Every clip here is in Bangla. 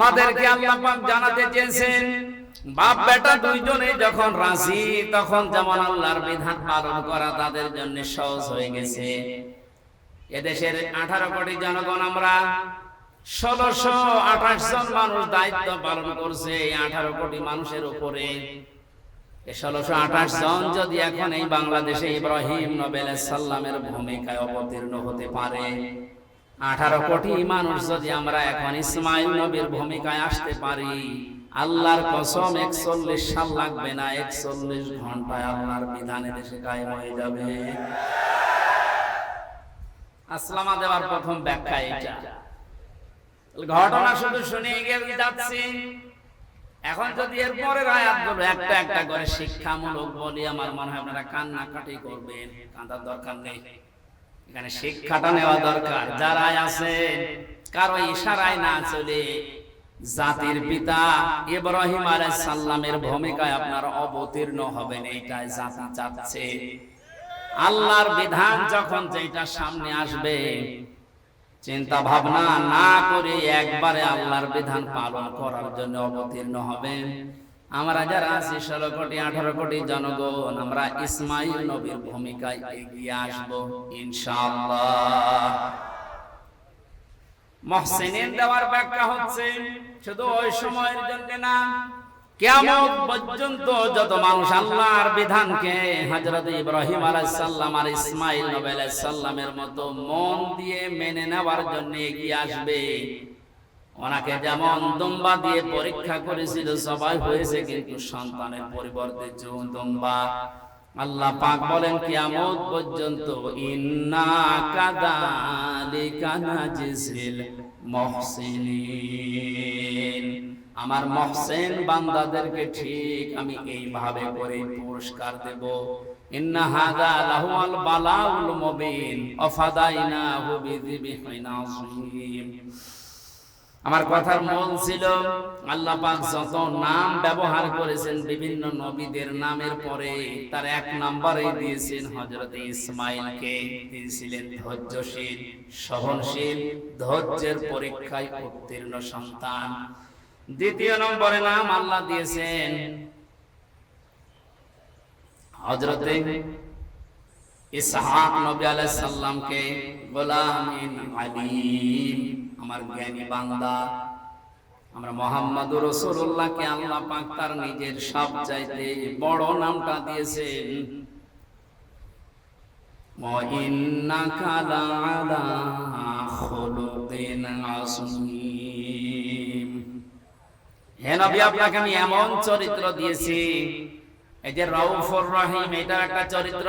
আমাদেরকে আল্লাহ পাক জানাতে চেয়েছেন। বাপ বেটা দুইজনে যখন রাজি, তখন যেমন আল্লাহর বিধান পালন করা তাদের জন্য সহজ হয়ে গেছে। এদেশের আঠারো কোটি জনগণ আমরা, ষোলোশো আঠাশ জন মানুষ দায়িত্ব পালন করছে এই আঠারো কোটি মানুষের উপরে। ষোলোশো আঠাশ জন যদি এখন এই বাংলাদেশে ইব্রাহিম নবেল সাল্লামের ভূমিকায় অবতীর্ণ হতে পারে আঠারো কোটি মানুষ যদি আমরা এখন ইসমাইল নবীর ভূমিকায় আসতে পারি আল্লাহর কসম একচল্লিশ সাল লাগবে না একচল্লিশ ঘন্টায় আল্লাহর বিধানে দেশে কায়েম হয়ে যাবে। আসলামা দেওয়ার প্রথম ব্যাখ্যা এটা ঘটনা শুধু শুনে গিয়ে যাচ্ছি। এখন যদি এরপরের আয়াতগুলো একটা একটা করে শিক্ষামূলক বলি আমার মনে হয় আপনারা কান্নাকাটি করবেন কাঁদার দরকার নেই। এখানে শিক্ষাটা নেওয়া দরকার। যারা আছে কারও ইশারায় না চলে জাতির পিতা ইব্রাহিম আলাইহিস সালামের ভূমিকায় আপনারা অবতীর্ণ হবেন এইটাই জাতি চাচ্ছে। আল্লাহর বিধান যখন যেটা সামনে আসবে চিন্তা ভাবনা না করে একবারে আল্লাহর বিধান পালন করার জন্য অবতীর্ণ হবেন। আমরা যারা আছি ষোলো কোটি, আঠারো কোটি জনগণ। আমরা ইসমাইল নবীর ভূমিকায় এগিয়ে আসব দেওয়ার ব্যাখ্যা হচ্ছে, শুধু ওই সময়ের জন্য না কেমন পর্যন্ত যত মানুষ আল্লাহর বিধানকে হযরত ইব্রাহিম আলাইহিস সালাম আর ইসমাইল নবী আলাইহিস সালামের মতো মন দিয়ে মেনে নেওয়ার জন্য এগিয়ে আসবে। ওনাকে যেমন দুম্বা দিয়ে পরীক্ষা করেছিল, সবাই হয়েছে কিন্তু সন্তানের পরিবর্তে জুন দুম্বা। আল্লাহ পাক বলেন পর্যন্ত কাদালিকা নাজিসিল মুহসিনিন। আমার মহসেন বান্দাদেরকে ঠিক আমি এইভাবে করে পুরস্কার দেব। ইন্না হাদা বালাউল মুবিন আমার কথার মন ছিল, আল্লাহ পাক যত নাম ব্যবহার করেছেন বিভিন্ন নবীদের নামের পরে, তার এক নম্বরে দিয়েছেন হযরত ইসমাইলকে। তিনি ছিলেন ধৈর্যশীল, সহনশীল, ধৈর্যের পরীক্ষায় উত্তীর্ণ সন্তান। দ্বিতীয় নম্বরে নাম আল্লাহ দিয়েছেন হযরতে ইসহাক নবী আলাইহিস সালামকে গোলামিন আলিম। আমার জ্ঞানী বান্দা, আমরা মোহাম্মদ রসুল্লাহকে আল্লাহ পাক তার নিজের সব চাইতে বড় নামটা দিয়েছেন। আপনাকে এমন চরিত্র দিয়েছি, এই যে রহিম, এটার একটা চরিত্র।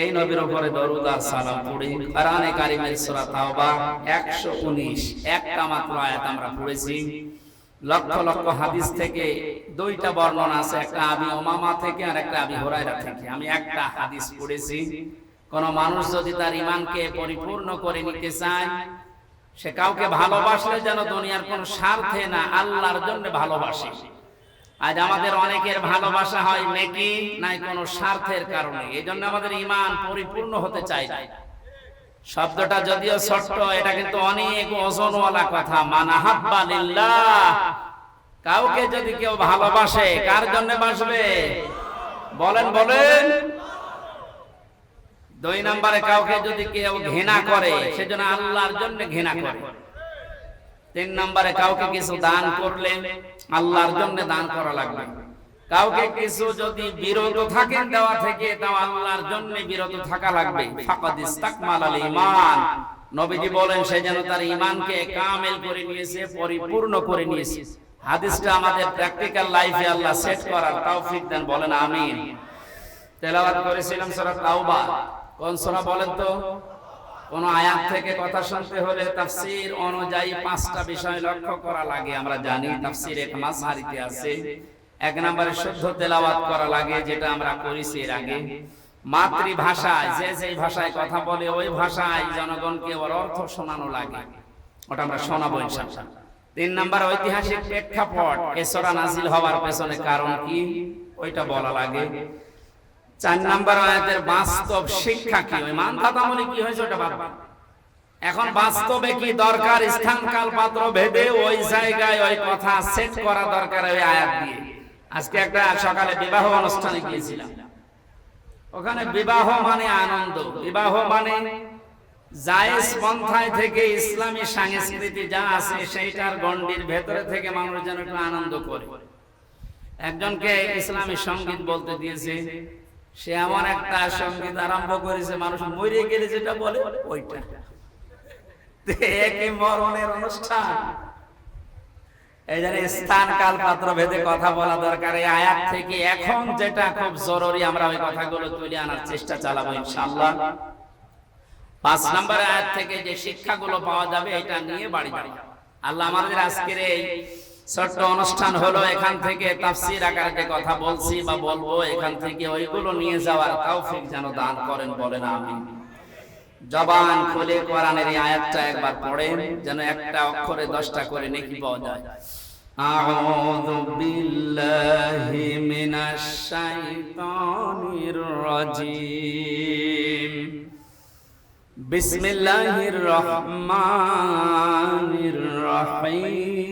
এই নবীর উপরে দরুদ সালাম পড়ি। কোরআনে কারিমের সূরা তাওবা 119 একটা মাত্র আয়াত আমরা পড়েছি। লক্ষ লক্ষ হাদিস থেকে দুইটা বর্ণনা আছে, একটা আবি ওমামা থেকে আর একটা আবি হুরায়রা থেকে। আমি একটা হাদিস পড়েছি। কোন মানুষ যদি তার ঈমানকে পরিপূর্ণ করে নিতে চায়, সে কাউকে ভালোবাসলে যেন দুনিয়ার কোন স্বার্থে না, আল্লাহর জন্য ভালোবাসে। আজ আমাদের অনেকের ভালোবাসা হয় নেকি, নাই কোন স্বার্থের কারণে। এই জন্য আমাদের ইমান পরিপূর্ণ হতে চাই শব্দটা যদিও ছোট্ট, এটা কিন্তু অনেক ওজনওয়ালা কথা। মানাহাব্বা লিল্লাহ। কাউকে যদি কেউ ভালোবাসে, কার জন্য বাসবে? বলেন বলেন। দুই নম্বরে কাউকে যদি কেউ ঘৃণা করে, সেজন্য আল্লাহর জন্য ঘৃণা করে। তিন নম্বরে কাউকে কিছু দান করলে আল্লাহর জন্য দান করা লাগবে। কাউকে কিছু যদি বিরত থাকেন দেওয়া থেকে, তাও আল্লাহর জন্য বিরত থাকা লাগবে। নবীজি বলেন, সে যেন তার ঈমানকে কামেল করে নিয়েছে, পরিপূর্ণ করে নিয়েছে। হাদিসটা আমাদের প্র্যাকটিক্যাল লাইফে আল্লাহ সেট করার তৌফিক দেন, বলেন আমিন। তেলাওয়াত করেছিলাম সূরা তাওবা। কোন সূরা বলেন তো? কোন আয়াত থেকে কথা শুনতে হলে তাফসীর অনুযায়ী পাঁচটা বিষয় লক্ষ্য করা লাগে। আমরা জানি তাফসীর এক মাসহারিতে আছে। এক নম্বরে শুদ্ধ তেলাওয়াত করা লাগে, যেটা আমরা করেছি এর আগে। মাতৃভাষায়, যে যে ভাষায় কথা বলে, ওই ভাষায় জনগণকে ওর অর্থ শোনানো লাগে। ওটা আমরা শোনাবো ইনশাআল্লাহ। তিন নাম্বার, ঐতিহাসিক প্রেক্ষাপট। এসরা নাজিল হওয়ার পেছনে কারণ কি? ওইটা বলা লাগে। চার নাম্বার আয়াতের বাস্তব শিক্ষা কি? ওই মানধাতামূলক কি হয়েছে ওটা বাদ এখন বাস্তবে কি দরকার? স্থান কাল পাত্র ভেদে ওই জায়গায় ওই কথা সেট করা দরকার ওই আয়াত দিয়ে। আজকে একটা সকালে বিবাহ অনুষ্ঠানে গিয়েছিলাম। ওখানে বিবাহ মানে আনন্দ। বিবাহ মানে জায়েজ পন্থায় থেকে ইসলামী সংস্কৃতি যা আছে সেইটার গণ্ডির ভেতরে থেকে মানুষ যেন একটু আনন্দ করে। একজনকে ইসলামী সংগীত বলতে দিয়েছে সে এমন একটা সংগীত আরম্ভ করেছে, মানুষ মরে গেলে যেটা বলে, ওইটা। মরণের অনুষ্ঠান। এই স্থান, কাল পাত্র ভেদে কথা বলা দরকার। এই আয়াত থেকে এখন যেটা খুব জরুরি, আমরা ওই কথাগুলো তুলে আনার চেষ্টা চালাবো, ইনশাআল্লাহ। পাঁচ নম্বর আয়াত থেকে যে শিক্ষাগুলো পাওয়া যাবে, এটা নিয়ে বাড়ি আল্লাহ আমাদের আজকের এই ছোট্ট অনুষ্ঠান হলো এখান থেকে তাফসির আকারে কথা বলছি বা বলব, এখান থেকে ওইগুলো নিয়ে যাওয়ার তৌফিক যেন দান করেন বলেন আমি জবান খুলে কোরআনের এই আয়াতটা একবার পড়েন, যেন একটা অক্ষরে দশটা করে নেকি পাওয়া যায়। আউযু বিল্লাহি মিনাশ শাইতানির রাজিম। বিসমিল্লাহির রহমানির রহিম।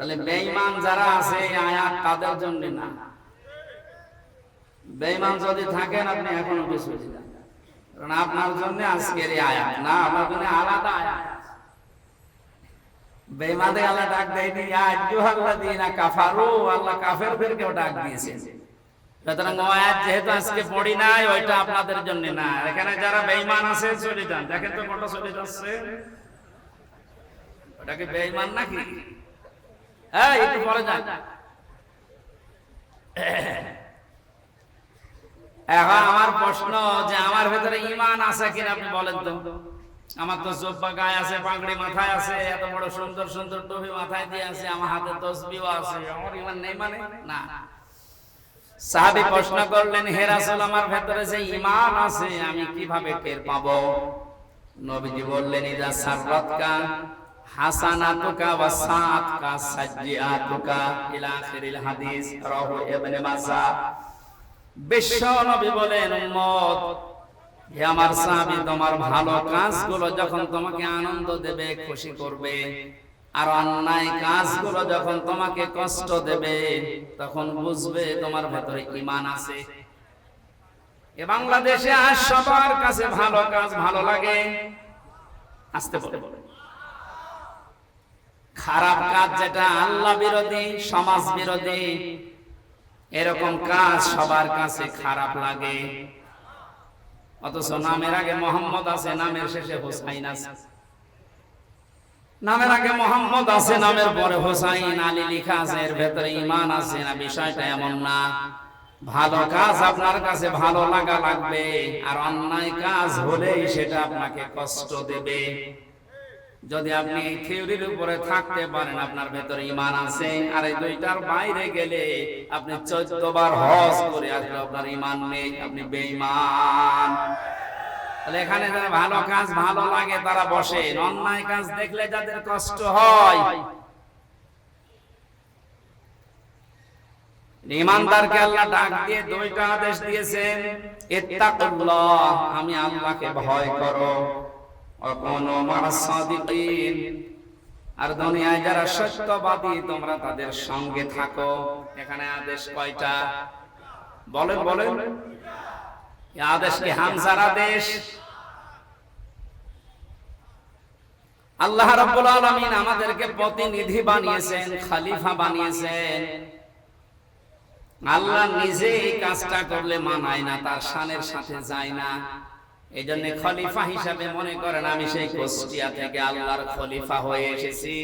তাহলে বেঈমান যারা আছে এই আয়াত তাদের জন্য না। বেঈমান যদি থাকেন, আপনি এখনও কিছু কারণ আপনার জন্য আজকের এই আয়াত না আপনার জন্য আলাদা আয়াত। বেঈমানদের আল্লাহ ডাক দেয়নি ইয়া আইয়ুহাল্লাযীনা কাফারু আল্লাহ ডাক দিয়েছেন। সুতরাং আয়াত যেহেতু আজকে পড়ি নাই, ওইটা আপনাদের জন্য না। এখানে যারা বেঈমান আছে, চলে যান। দেখেন তো কোনটা চলে যাচ্ছে। ওটা কি বেঈমান নাকি? হ্যাঁ একটু পরে এখন আমার প্রশ্ন যে আমার ভেতরে ইমান আছে কিনা আপনি বলেন তো। আমার তো আছে, পাগড়ি মাথায় আছে, এত বড় সুন্দর সুন্দর মাথায় দিয়ে আছে, আমার হাতে তসবিও আছে, আমার ইমান নেই মানে? না। প্রশ্ন করলেন, হে রাসূল, আমার ভেতরে যে ঈমান আছে, আমি কীভাবে টের পাবো? নবীজি বললেন, ইদা সাররাতকা হাসানাতুকা ওয়া সাআতকা সাজ্জিআতুকা ইলা আখিরিল হাদিস রাহু ইবনে মাসা বিশ্ব নবী বলেন উম্মত হে আমার সাহাবী তোমার ভালো কাজগুলো যখন তোমাকে আনন্দ দেবে খুশি করবে। আর অন্যায় কাজগুলো যখন তোমাকে কষ্ট দেবে তখন বুঝবে তোমার ভেতরে ঈমান আছে। এ বাংলাদেশে আজ সবার কাছে ভালো কাজ ভালো লাগে। আসতে বলে। খারাপ কাজ যেটা আল্লাহ বিরোধী, সমাজ বিরোধী, এরকম কাজ সবার কাছে খারাপ লাগে। অথচ নামের আগে মোহাম্মদ আছে, নামের শেষে হোসাইন আছে। নামের আগে মোহাম্মদ আছে, নামের পরে হোসাইন আলী লেখা আছে, এর ভেতরে ইমান আছে না, বিষয়টা এমন না। ভালো কাজ আপনার কাছে ভালো লাগা লাগবে, আর অন্যায় কাজ হলেই সেটা আপনাকে কষ্ট দেবে। যদি আপনি এই থিওরির উপরে থাকতে পারেন, আপনার ভেতরে ইমান আছে। আর এই দুইটার বাইরে গেলে আপনি চোদ্দ বার হজ করে আসলে আপনার ইমান নেই, আপনি বেঈমান। এখানে যারা ভালো কাজ ভালো লাগে, তারা বসে। অন্যায় কাজ দেখলে যাদের কষ্ট হয় ইমানদারকে আল্লাহ ডাক দিয়ে দুইটা আদেশ দিয়েছেন, ইত্তাকুল্লাহ, আমি আল্লাহকে ভয় করো। আর দুনিয়ায় যারা সত্যবাদী, তোমরা তাদের সঙ্গে থাকো। এখানে আদেশ কয়টা? বলেন বলেন। আদেশ কি হামজার আদেশ? আল্লাহ রাব্বুল আলামিন আমাদেরকে প্রতিনিধি বানিয়েছেন, খলিফা বানিয়েছেন। আল্লাহ নিজে এই কাজটা করলে মানায় না, তার শানের সাথে যায় না। এই জন্য খলিফা হিসাবে মনে করেন আমি সেই কুষ্টিয়া থেকে আল্লাহর খলিফা হয়ে এসেছি।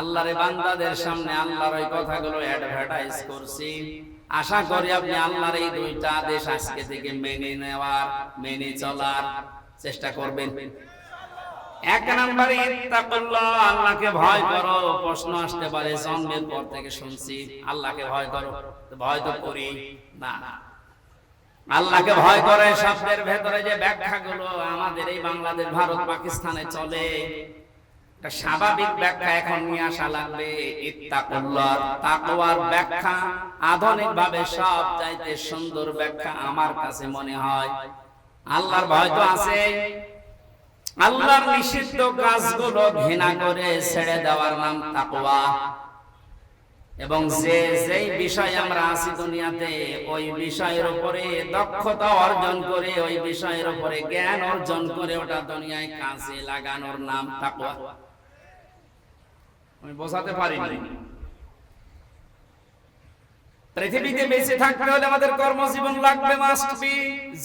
আল্লাহর বান্দাদের সামনে আল্লাহর ওই কথাগুলো অ্যাডভার্টাইজ করছি। আশা করি আপনি আল্লাহর এই দুইটা আদেশ আজকে থেকে মেনে নেওয়ার মেনে চলার চেষ্টা করবেন। এক নম্বরে ইত্তাকুল্লাহ আল্লাহকে ভয় করো প্রশ্ন আসতে পারে জন্মের পর থেকে শুনছি আল্লাহকে ভয় করো। ভয় তো করি। না। আল্লাহকে ভয় করে শব্দের ভেতরে যে ব্যাখ্যাগুলো আমাদের এই বাংলাদেশ, ভারত, পাকিস্তানে চলে স্বাভাবিক ব্যাখ্যা এখন নিয়ে আসা লাগবে। তাকওয়ার ব্যাখ্যা আধুনিক ভাবে সব চাইতে সুন্দর ব্যাখ্যা আমার কাছে মনে হয়। আল্লাহর ভয় তো আছে। আল্লাহর নিষিদ্ধ কাজগুলো ঘৃণা করে ছেড়ে দেওয়ার নাম তাকওয়া। এবং যে যেই বিষয় আমরা আছি দুনিয়াতে ওই বিষয়ের উপরে দক্ষতা অর্জন করে ওই বিষয়ের উপরে জ্ঞান অর্জন করে ওটা দুনিয়ায় কাজে লাগানোর নাম তাকওয়া। আমি বোঝাতে পারিনি। পৃথিবীতে বেঁচে থাকতে হলে আমাদের কর্মজীবন লাগবে মাস্ট বি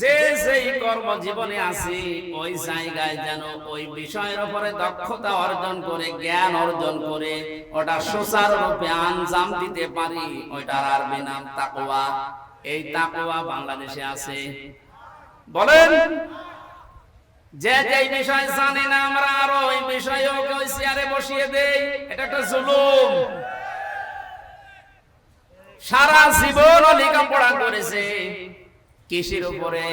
যে যেই কর্মজীবনে আছি, ওই জায়গায় যেন ওই বিষয়ের উপরে দক্ষতা অর্জন করে, জ্ঞান অর্জন করে, ওটা সুচারুরূপে আঞ্জাম দিতে পারি, ওইটার আরবি নাম তাকওয়া। এই তাকওয়া বাংলাদেশে আছে। বলেন, যে যে বিষয় জানি না, আমরা আরও ওই বিষয়ে ওকে ওই চেয়ারে বসিয়ে দেই। এটা একটা জুলুম। সারা জীবন লেখাপড়া করেছে। কৃষির উপরে?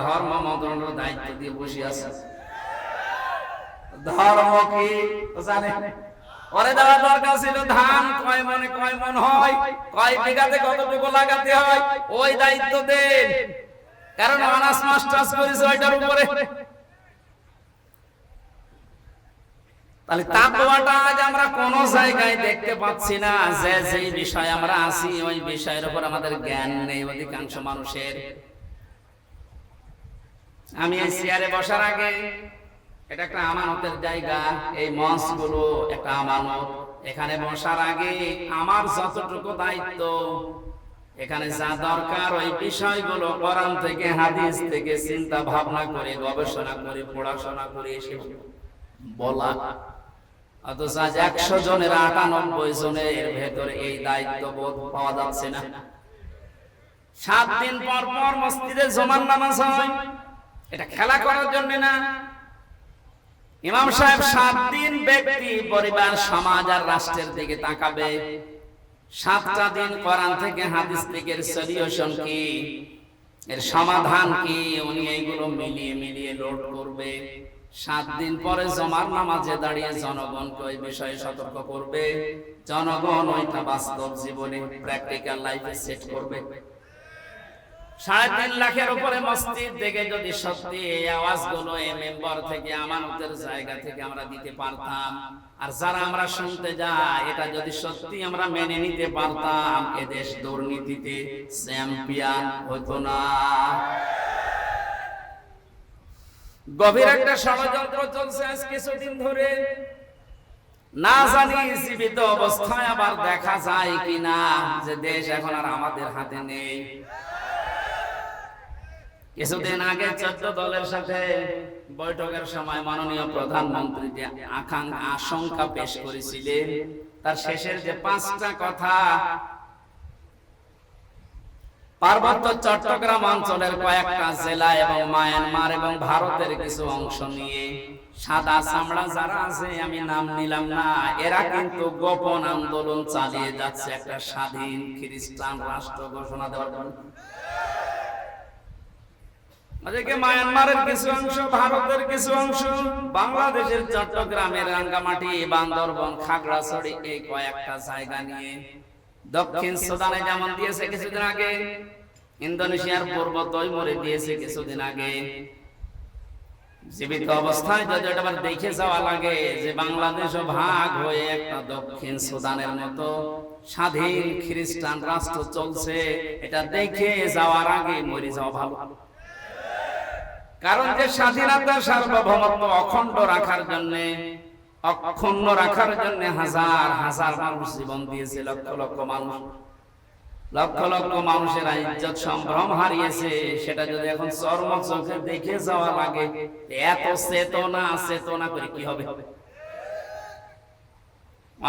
ধর্ম মন্ত্রণালয়ের দায়িত্ব দিয়ে বসে আছে। ধর্ম কি? জানে। দরকার ছিল, ধান কয় মনে কয় মন হয়, কয় বিঘাতে কতটুকু লাগাতে হয়, ওই দায়িত্ব দেন। কারণ অনার্স মাস্টার্স করেছে ওইটার উপরে। তাহলে তাকওয়াটা আজ আমরা কোন জায়গায় দেখতে পাচ্ছি না যে যে বিষয় আমরা আছি ওই বিষয়ের উপর আমাদের জ্ঞান নেই অধিকাংশ মানুষের। আমি এই চেয়ারে বসার আগে এটা একটা আমানতের জায়গা এই মঞ্চগুলো একটা আমানত। এখানে বসার আগে আমার যতটুকু দায়িত্ব এখানে যা দরকার ওই বিষয়গুলো কোরআন থেকে হাদিস থেকে চিন্তা ভাবনা করে গবেষণা করে পড়াশোনা করে এসে বলা অথচ আজ একশো জনের আটানব্বই জনের ভেতরে এই দায়িত্ব বোধ পাওয়া যাচ্ছে না। সাত দিন পর পর মসজিদে জমান নামাজ হয়। এটা খেলা করার জন্য না। ইমাম সাহেব সাত দিন ব্যক্তি পরিবার সমাজ আর রাষ্ট্রের দিকে তাকাবে। সাতটা দিন কোরআন থেকে হাদিস থেকে সলিউশন কি? এর সমাধান কি? উনি এইগুলো মিলিয়ে মিলিয়ে লোড করবে। সাত দিন পরে জমার নামাজে দাঁড়িয়ে জনগণকে ওই বিষয়ে সতর্ক করবে? জনগণ ওইটা বাস্তব জীবনে প্র্যাকটিক্যাল লাইফে সেট করবে। সাড়ে তিন লাখের উপরে মসজিদ যদি সত্যি এই আওয়াজগুলো এই মেম্বার থেকে আমানতের জায়গা থেকে আমরা দিতে পারতাম। আর যারা আমরা শুনতে যাই এটা যদি সত্যি আমরা মেনে নিতে পারতাম এদেশ দুর্নীতিতে চ্যাম্পিয়ন হতো না। গভীর একটা ষড়যন্ত্র চলছে আজ কিছুদিন ধরে। না জানি জীবিত অবস্থায় আবার দেখা যায় কিনা, যে দেশ এখন আর আমাদের হাতে নেই। কিছুদিন আগে চোদ্দ দলের সাথে বৈঠকের সময় মাননীয় প্রধানমন্ত্রী যে আকাঙ্ক্ষা, আশঙ্কা পেশ করেছিলেন। তার শেষের যে পাঁচটা কথা পার্বত্য চট্টগ্রাম অঞ্চলের কয়েকটা জেলা এবং মায়ানমার এবং ভারতের কিছু অংশ নিয়ে। সাদা চামড়া যারা আছে, আমি নাম নিলাম না, এরা কিন্তু গোপন আন্দোলন চালিয়ে যাচ্ছে একটা স্বাধীন খ্রিস্টান রাষ্ট্র ঘোষণা দেওয়ার জন্য। বাংলাদেশের চট্টগ্রামের রাঙ্গামাটি, বান্দরবন, খাগড়াছড়ি, এই কয়েকটা জায়গা নিয়ে। দক্ষিণ সুদানে যেমন দিয়েছে কিছুদিন আগে ইন্দোনেশিয়ার পূর্ব তৈমুরে দিয়েছে কিছুদিন আগে। জীবিত অবস্থায় যদি এটা আবার দেখে যাওয়া লাগে যে বাংলাদেশ ভাগ হয়ে একটা দক্ষিণ সুদানের মতো স্বাধীন খ্রিস্টান রাষ্ট্র চলছে। এটা দেখে যাওয়ার আগে মরে যাওয়া ভালো। কারণ যে স্বাধীনতা সার্বভৌমত্ব অখণ্ড রাখার জন্য অক্ষুণ্ণ রাখার জন্য হাজার হাজার মানুষ জীবন দিয়েছে, লক্ষ লক্ষ মানুষ। লক্ষ লক্ষ মানুষের ইজ্জত সম্ভ্রম হারিয়েছে। সেটা যদি এখন চর্ম চোখে দেখে যাওয়া লাগে, এত চেতনা চেতনা করে কি হবে?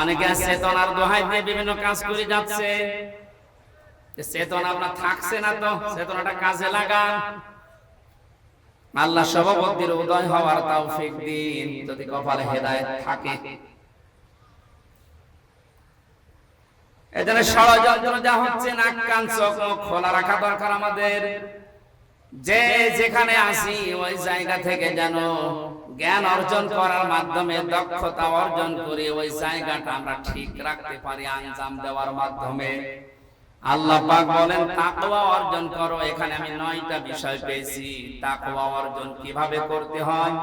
অনেকে চেতনার দোহাই দিয়ে বিভিন্ন কাজ করে যাচ্ছে। চেতনা আপনার থাকছে না তো, চেতনাটা কাজে লাগান। আল্লাহ সভাপতির উদয় হওয়ার তৌফিক দিন। যদি কপালে হেদায়েত থাকে। ষড়যন্ত্র যা হচ্ছে, নাক, কান, চোখ, মুখ খোলা রাখা দরকার আমাদের। যে যেখানে আসি ওই জায়গা থেকে যেন জ্ঞান অর্জন করার মাধ্যমে, দক্ষতা অর্জন করে ওই জায়গাটা আমরা ঠিক রাখতে পারি, আঞ্জাম দেওয়ার মাধ্যমে। আল্লাহ পাক বলেন, তাকওয়া অর্জন করো। এখানে আমি নয়টা বিষয় পেয়েছি। তাকওয়া অর্জন কীভাবে করতে হয়?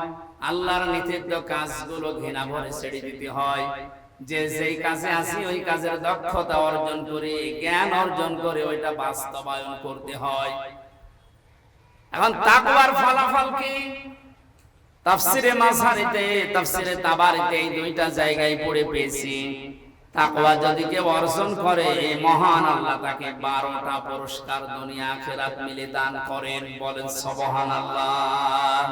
আল্লাহর নিষিদ্ধ কাজগুলো ঘৃণা ভরে ছেড়ে দিতে হয়। যে যেই কাজে আসি, ওই কাজের দক্ষতা অর্জন করে, জ্ঞান অর্জন করে, ওইটা বাস্তবায়ন করতে হয়। এখন তাকওয়ার ফলাফল কি? তাফসিরে মাঝারিতে তাফসিরে তাবারিতে এই দুইটা জায়গায় পড়ে পেয়েছি। তাকওয়া যদি কেউ অর্জন করে, মহান আল্লাহ তাকে বারোটা পুরস্কার দুনিয়া আখিরাত মিলে দান করেন, বলেন সুবহানাল্লাহ।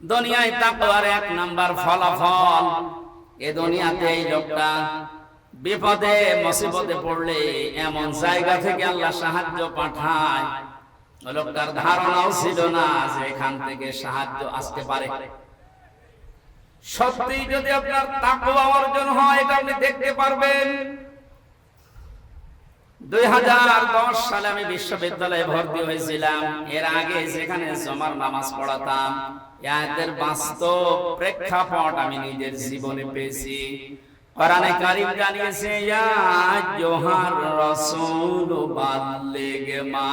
দুনিয়ায় তাকওয়ার এক নাম্বার ফলাফল, এ দুনিয়াতে এই লোকটা বিপদে, মুসিবতে পড়লে এমন জায়গা থেকে আল্লাহ সাহায্য পাঠায়। লোকটার ধারণাও ছিল না যে এখান থেকে সাহায্য আসতে পারে। সত্যি যদি আপনার তাকওয়া অর্জন হয়, এটা আপনি দেখতে পারবেন। দুই হাজার দশ সালে আমি বিশ্ববিদ্যালয়ে ভর্তি হয়েছিলাম। এর আগে যেখানে জমার নামাজ পড়াতাম, এদের বাস্তব প্রেক্ষাপট আমি নিজের জীবনে পেয়েছি। কোরআনে কারিম জানিয়েছে, ইয়া জোহার রাসূল বাল্লিগ মা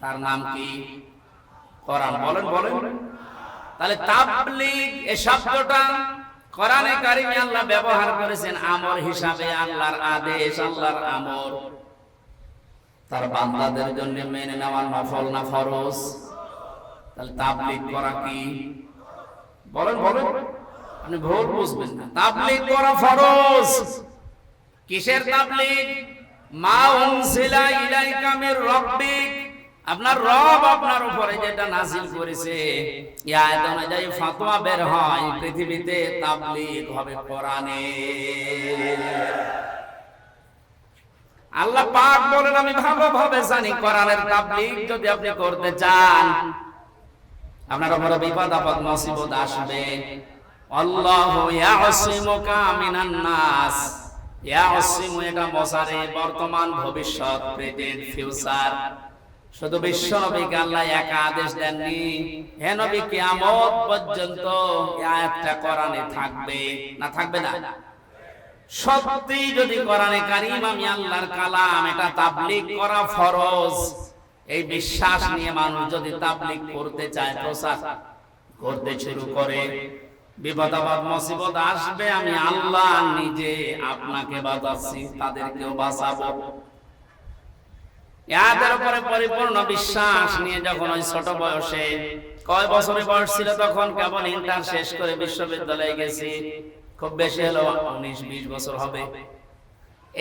তার নাম কি? কোরআন। বলেন বলেন। তাহলে তাবলীগ এই শব্দটা কোরআনে কারিমে আল্লাহ ব্যবহার করেছেন আমর হিসাবে, আল্লাহর আদেশ, আল্লাহর আমর তার বান্দাদের জন্য মেনে নেওয়া নফল না ফরজ? তাহলে তাবলীগ করা কি? বলেন বলেন। আপনি ভুল বুঝবেন না। তাবলীগ করা ফরজ। কিসের তাবলীগ? মা উনসিলা ইলাইকা মির রাব্বিক। আপনার রব আপনার উপরে যেটা নাজিল করেছে, এই আয়াত অনুযায়ী ফতোয়া বের হয়, পৃথিবীতে তাবলীগ হবে কোরআনে। আল্লাহ পাক বলেন, আমি ভালোভাবে জানি কোরআনের তাবলীগ যদি আপনি করতে চান। আপনার উপরে বিপদ, আপদ, মুসিবত আসবে। আল্লাহু ইয়াসিমুকা মিনান নাস। ইয়াসিমু এটা মসারে বর্তমান ভবিষ্যৎ, প্রেজেন্ট, ফিউচার। শুধু বিশ্ব নবীকে আল্লাহ এক আদেশ দেননি। হে নবী, কিয়ামত পর্যন্ত আয়াতটা কোরআনে থাকবে না থাকবে না? সত্যি যদি কোরআনে কারিম আমি আল্লাহর কালাম, এটা তাবলীগ করা ফরজ। এই বিশ্বাস নিয়ে মানুষ যদি তাবলীগ করতে চায়, প্রচার করতে শুরু করে। বিপদ আপদ মুসিবত আসবে, আমি আল্লাহ নিজে আপনাকে বাঁচাচ্ছি, তাদেরকেও বাঁচাবো। ইয়াদের উপরে পরিপূর্ণ বিশ্বাস নিয়ে যখন ওই ছোট বয়সে কয় বছরের বয়স ছিল তখন কেবল ইন্টার শেষ করে বিশ্ববিদ্যালয়ে গেছি, খুব বেশি হলো উনিশ বিশ বছর হবে।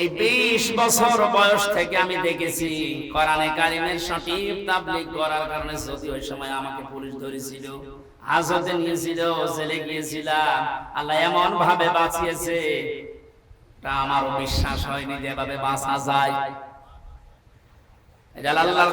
এই বিশ বছর বয়স থেকে আমি দেখেছি, কোরআনে কারিমের সঠিক তাবলিগ করার কারণে যদি ওই সময় আমাকে পুলিশ ধরেছিল, হাজতে নিয়েছিল, জেলে গিয়েছিলাম আল্লাহ এমন ভাবে বাঁচিয়েছে, তা আমারও বিশ্বাস হয়নি যেভাবে বাঁচা যায়। আল্লাহর